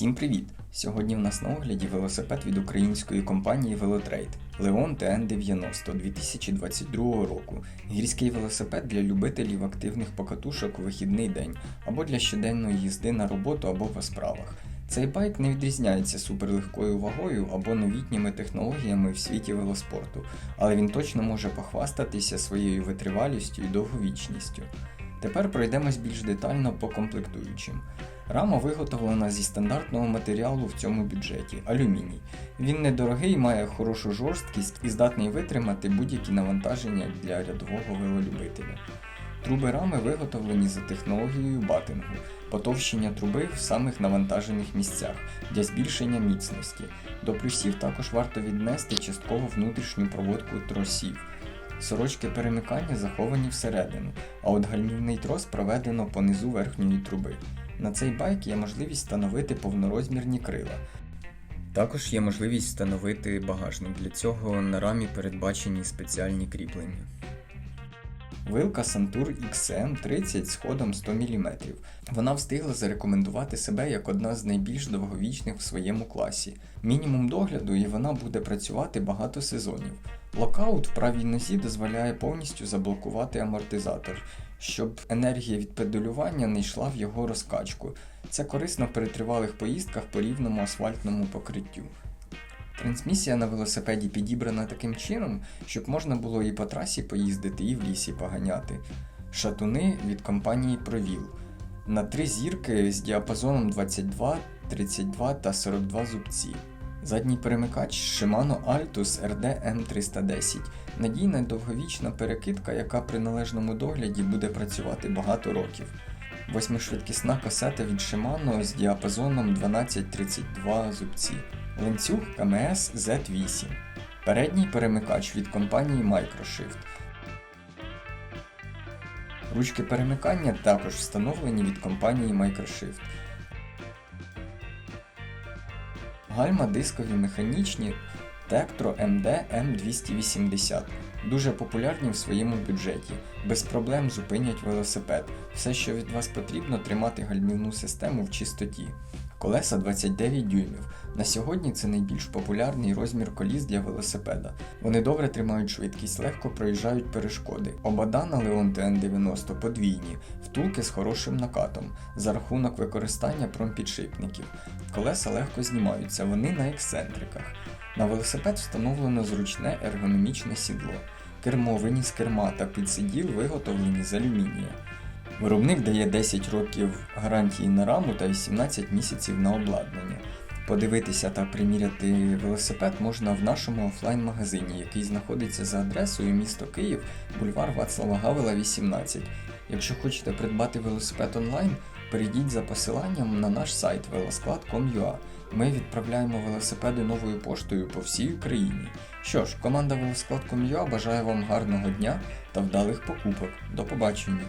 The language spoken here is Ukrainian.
Всім привіт! Сьогодні в нас на огляді велосипед від української компанії Velotrade Leon TN90 2022 року. Гірський велосипед для любителів активних покатушок у вихідний день або для щоденної їзди на роботу або по справах. Цей байк не відрізняється суперлегкою вагою або новітніми технологіями в світі велоспорту, але він точно може похвастатися своєю витривалістю і довговічністю. Тепер пройдемось більш детально по комплектуючим. Рама виготовлена зі стандартного матеріалу в цьому бюджеті алюміній. Він недорогий, має хорошу жорсткість і здатний витримати будь-які навантаження для рядового велолюбителя. Труби рами виготовлені за технологією батингу, потовщення труби в самих навантажених місцях для збільшення міцності. До плюсів також варто віднести частково внутрішню проводку тросів. Сорочки перемикання заховані всередину, а от гальмівний трос проведено по низу верхньої труби. На цей байк є можливість встановити повнорозмірні крила. Також є можливість встановити багажник. Для цього на рамі передбачені спеціальні кріплення. Вилка Santur XM30 з ходом 100 мм. Вона встигла зарекомендувати себе як одна з найбільш довговічних в своєму класі. Мінімум догляду і вона буде працювати багато сезонів. Локаут в правій нозі дозволяє повністю заблокувати амортизатор, щоб енергія від педалювання не йшла в його розкачку. Це корисно при тривалих поїздках по рівному асфальтному покриттю. Трансмісія на велосипеді підібрана таким чином, щоб можна було і по трасі поїздити, і в лісі поганяти. Шатуни від компанії Провіл на три зірки з діапазоном 22, 32 та 42 зубці. Задній перемикач Shimano Altus RD M310 надійна довговічна перекидка, яка при належному догляді буде працювати багато років. Восьмишвидкісна касета від Shimano з діапазоном 12-32 зубці. Ланцюг КМС Z8. Передній перемикач від компанії Microshift. Ручки перемикання також встановлені від компанії Microshift. Гальма дискові механічні Tektro MD M280. Дуже популярні в своєму бюджеті. Без проблем зупинять велосипед. Все, що від вас потрібно, тримати гальмівну систему в чистоті. Колеса 29 дюймів. На сьогодні це найбільш популярний розмір коліс для велосипеда. Вони добре тримають швидкість, легко проїжджають перешкоди. Обода на Leon TN90 подвійні, втулки з хорошим накатом за рахунок використання промпідшипників. Колеса легко знімаються, вони на ексцентриках. На велосипед встановлено зручне ергономічне сідло. Кермо, виніс керма та підсиділ виготовлені з алюмінія. Виробник дає 10 років гарантії на раму та 18 місяців на обладнання. Подивитися та приміряти велосипед можна в нашому офлайн-магазині, який знаходиться за адресою місто Київ, бульвар Вацлава Гавела, 18. Якщо хочете придбати велосипед онлайн, перейдіть за посиланням на наш сайт velosклад.com.ua. Ми відправляємо велосипеди новою поштою по всій Україні. Що ж, команда велосклад.com.ua бажає вам гарного дня та вдалих покупок. До побачення!